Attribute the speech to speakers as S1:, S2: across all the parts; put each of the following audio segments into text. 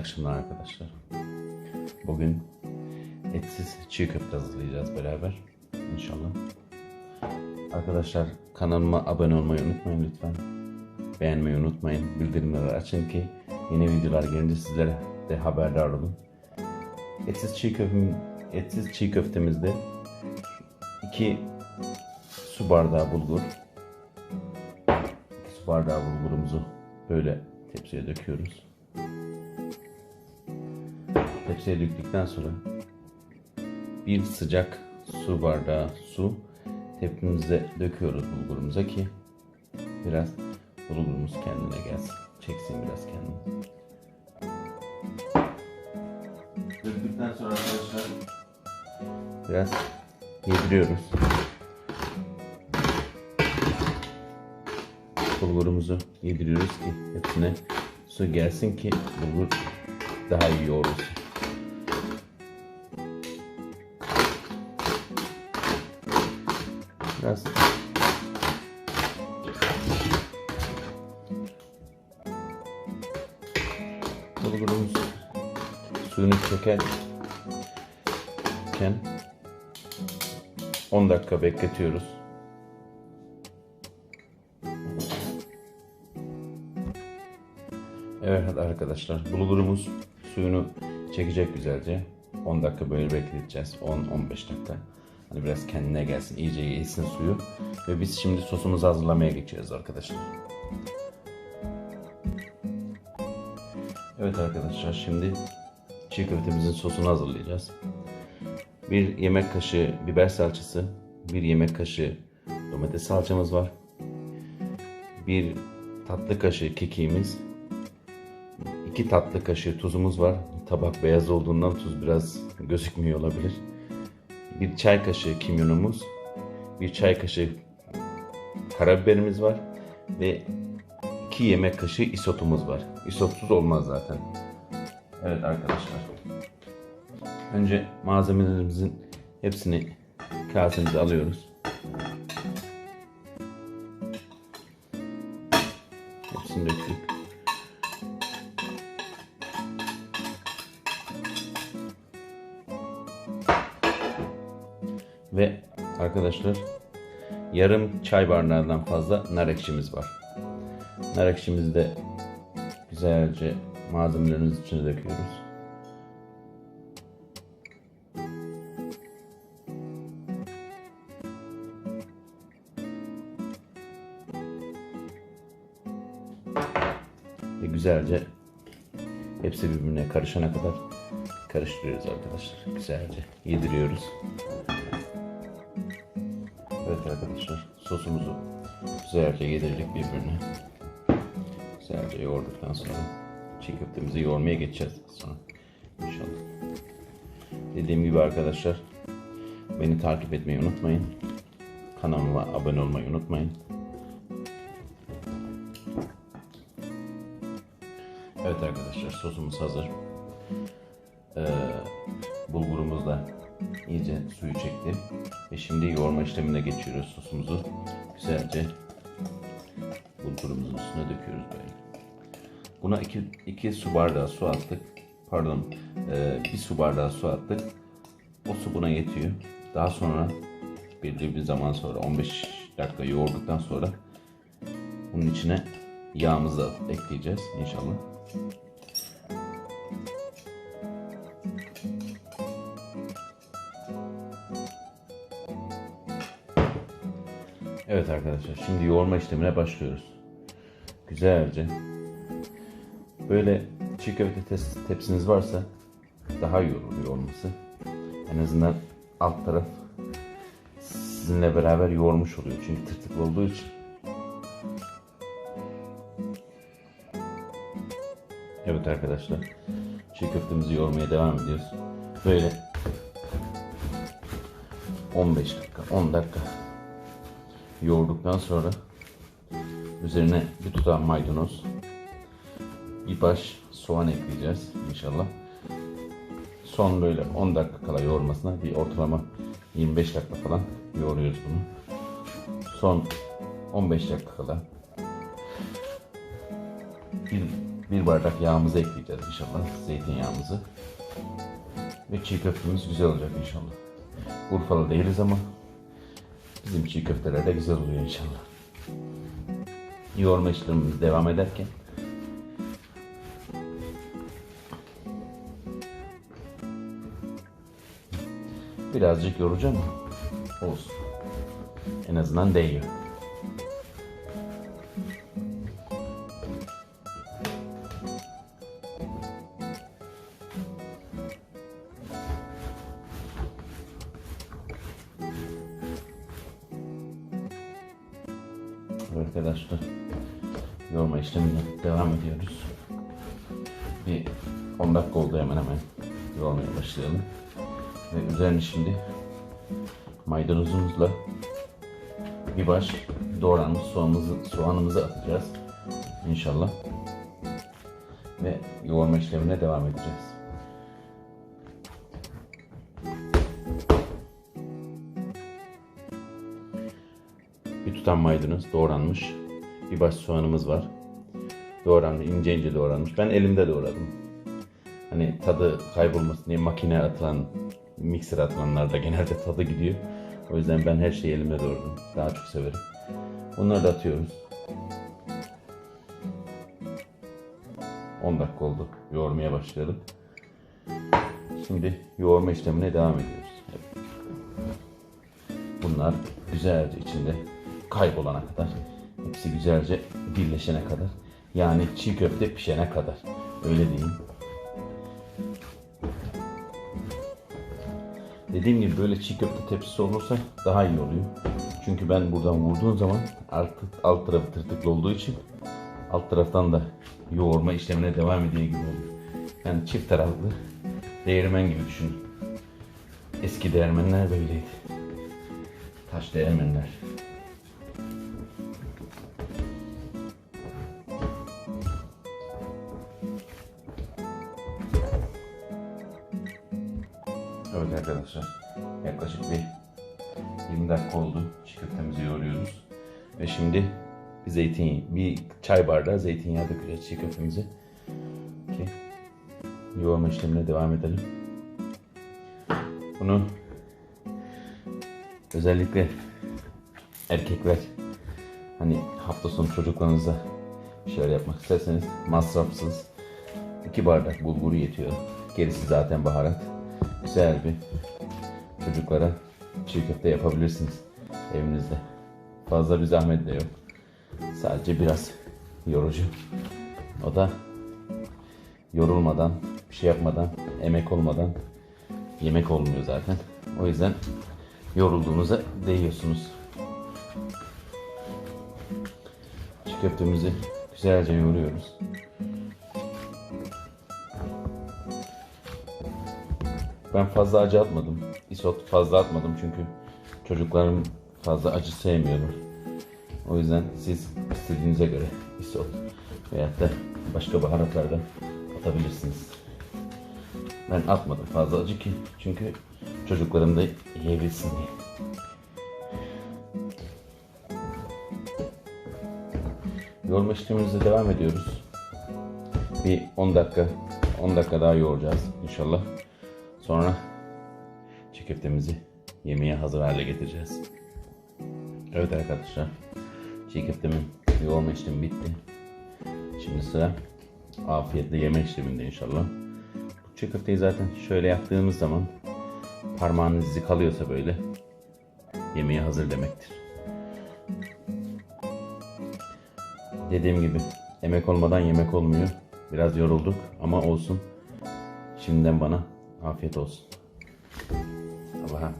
S1: akşamlar arkadaşlar. Bugün etsiz çiğ köfte hazırlayacağız beraber. İnşallah. Arkadaşlar kanalıma abone olmayı unutmayın lütfen. Beğenmeyi unutmayın. Bildirimleri açın ki yeni videolar gelince sizlere de haberdar olun. Etsiz çiğ köftem, etsiz çiğ köftemizde 2 su bardağı bulgur, 2 su bardağı bulgurumuzu böyle tepsiye döküyoruz. Tepsiye döktükten sonra bir sıcak su bardağı su tepsimize döküyoruz bulgurumuza ki biraz bulgurumuz kendine gelsin. Çeksin biraz kendini. Döktükten sonra arkadaşlar biraz yediriyoruz. Bulgurumuzu yediriyoruz ki hepsine su gelsin ki bulgur daha iyi yoğrulsun. Biraz bulgurumuz suyunu çekerken 10 dakika bekletiyoruz. Evet arkadaşlar bulgurumuz suyunu çekecek güzelce. 10 dakika böyle bekleteceğiz. 10-15 dakika. Hani biraz kendine gelsin, iyice yesin suyu. Ve biz şimdi sosumuzu hazırlamaya geçeceğiz arkadaşlar. Evet arkadaşlar şimdi çiğ köftemizin sosunu hazırlayacağız. Bir yemek kaşığı biber salçası, bir yemek kaşığı domates salçamız var. Bir tatlı kaşığı kekiğimiz, iki tatlı kaşığı tuzumuz var. Tabak beyaz olduğundan tuz biraz gözükmüyor olabilir. Bir çay kaşığı kimyonumuz, bir çay kaşığı karabiberimiz var ve iki yemek kaşığı isotumuz var. Isotsuz olmaz zaten. Evet arkadaşlar. Önce malzemelerimizin hepsini kasemize alıyoruz. Hepsini döktük. Ve arkadaşlar yarım çay bardağından fazla nar ekşimiz var. Nar ekşimizi de güzelce malzemelerimiz içine döküyoruz. Ve güzelce hepsi birbirine karışana kadar karıştırıyoruz arkadaşlar. Güzelce yediriyoruz. Evet arkadaşlar sosumuzu güzelce yedirdik birbirine. Güzelce yoğurduktan sonra çiğ köftemizi yoğurmaya geçeceğiz sonra inşallah. Dediğim gibi arkadaşlar beni takip etmeyi unutmayın. Kanalıma abone olmayı unutmayın. Evet arkadaşlar sosumuz hazır. Ee, bulgurumuz da iyice suyu çekti. Ve şimdi yoğurma işlemine geçiyoruz sosumuzu. Güzelce bulgurumuzun üstüne döküyoruz böyle. Buna 2 2 su bardağı su attık. Pardon, e, bir su bardağı su attık. O su buna yetiyor. Daha sonra belirli bir zaman sonra 15 dakika yoğurduktan sonra bunun içine yağımızı ekleyeceğiz inşallah. Evet arkadaşlar şimdi yoğurma işlemine başlıyoruz. Güzelce böyle çiğ köfte tepsiniz varsa daha iyi olur yoğurması. En azından alt taraf sizinle beraber yoğurmuş oluyor. Çünkü tırtıklı olduğu için. Evet arkadaşlar çiğ köftemizi yoğurmaya devam ediyoruz. Böyle 15 dakika 10 dakika yoğurduktan sonra üzerine bir tutam maydanoz bir baş soğan ekleyeceğiz inşallah. Son böyle 10 dakika kala yoğurmasına bir ortalama 25 dakika falan yoğuruyoruz bunu. Son 15 dakika kala bir bir bardak yağımızı ekleyeceğiz inşallah. Zeytinyağımızı. Ve çiğ köftemiz güzel olacak inşallah. Urfalı değiliz ama bizim çiğ köfteler de güzel oluyor inşallah. Yoğurma işlemimiz devam ederken birazcık yorucu ama olsun. En azından değiyor. Devam ediyoruz. Bir 10 dakika oldu hemen hemen yoğurmaya başlayalım. Ve üzerine şimdi maydanozumuzla bir baş doğranmış soğanımızı, soğanımızı atacağız. İnşallah. Ve yoğurma işlemine devam edeceğiz. Bir tutam maydanoz doğranmış. Bir baş soğanımız var. Doğranmış, ince ince doğranmış. Ben elimde doğradım. Hani tadı kaybolmasın diye makine atılan, mikser atılanlarda genelde tadı gidiyor. O yüzden ben her şeyi elimde doğradım. Daha çok severim. Bunları da atıyoruz. 10 dakika oldu. Yoğurmaya başlayalım. Şimdi yoğurma işlemine devam ediyoruz. Bunlar güzelce içinde kaybolana kadar, hepsi güzelce birleşene kadar, yani çiğ köfte pişene kadar, öyle diyeyim. Dediğim gibi böyle çiğ köfte tepsisi olursa daha iyi oluyor. Çünkü ben buradan vurduğum zaman alt, alt tarafı tırtıklı olduğu için alt taraftan da yoğurma işlemine devam ediyor gibi oluyor. Yani çift taraflı değirmen gibi düşünün. Eski değirmenler böyleydi. Taş değirmenler. Arkadaşlar. Yaklaşık bir 20 dakika oldu. Çiğ köftemizi yoğuruyoruz. Ve şimdi bir zeytin, bir çay bardağı zeytinyağı dökeceğiz çiğ köftemizi. Ki yoğurma işlemine devam edelim. Bunu özellikle erkekler hani hafta sonu çocuklarınıza şeyler yapmak isterseniz masrafsız iki bardak bulguru yetiyor. Gerisi zaten baharat. Güzel bir çocuklara çiğ köfte yapabilirsiniz evinizde. Fazla bir zahmet de yok. Sadece biraz yorucu. O da yorulmadan, bir şey yapmadan, emek olmadan yemek olmuyor zaten. O yüzden yorulduğunuza değiyorsunuz. Çiğ köftemizi güzelce yoğuruyoruz. Ben fazla acı atmadım. Isot fazla atmadım çünkü çocuklarım fazla acı sevmiyorlar. O yüzden siz istediğinize göre isot veyahut da başka baharatlardan atabilirsiniz. Ben atmadım fazla acı ki çünkü çocuklarım da yiyebilsin diye. Yoğurma işlemimize devam ediyoruz. Bir 10 dakika 10 dakika daha yoğuracağız inşallah. Sonra çiğ köftemizi yemeğe hazır hale getireceğiz. Evet arkadaşlar. Çiğ köftemin yoğurma işlemi bitti. Şimdi sıra afiyetle yeme işleminde inşallah. Bu çiğ köfteyi zaten şöyle yaptığımız zaman parmağınız izi kalıyorsa böyle yemeğe hazır demektir. Dediğim gibi emek olmadan yemek olmuyor. Biraz yorulduk ama olsun. Şimdiden bana afiyet olsun. Allah'a emanet.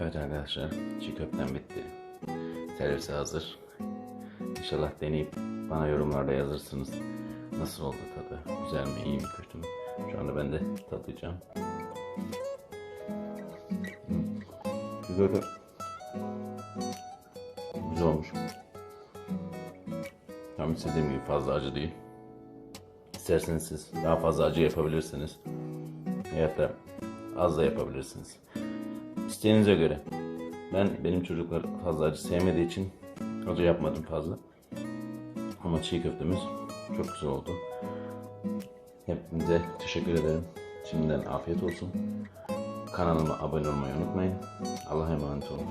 S1: Evet arkadaşlar, çiğ köftem bitti. Servise hazır. İnşallah deneyip bana yorumlarda yazırsınız. Nasıl oldu tadı? Güzel mi, iyi mi, kötü mü? Şu anda ben de tadacağım. Köfte güzel olmuş. Tam istediğim gibi fazla acı değil. İsterseniz siz daha fazla acı yapabilirsiniz. Veyahut da az da yapabilirsiniz. İsteğinize göre. Ben benim çocuklar fazla acı sevmediği için acı yapmadım fazla. Ama çiğ köftemiz çok güzel oldu. Hepinize teşekkür ederim. Şimdiden afiyet olsun. Kanalıma abone olmayı unutmayın. Allah'a emanet olun.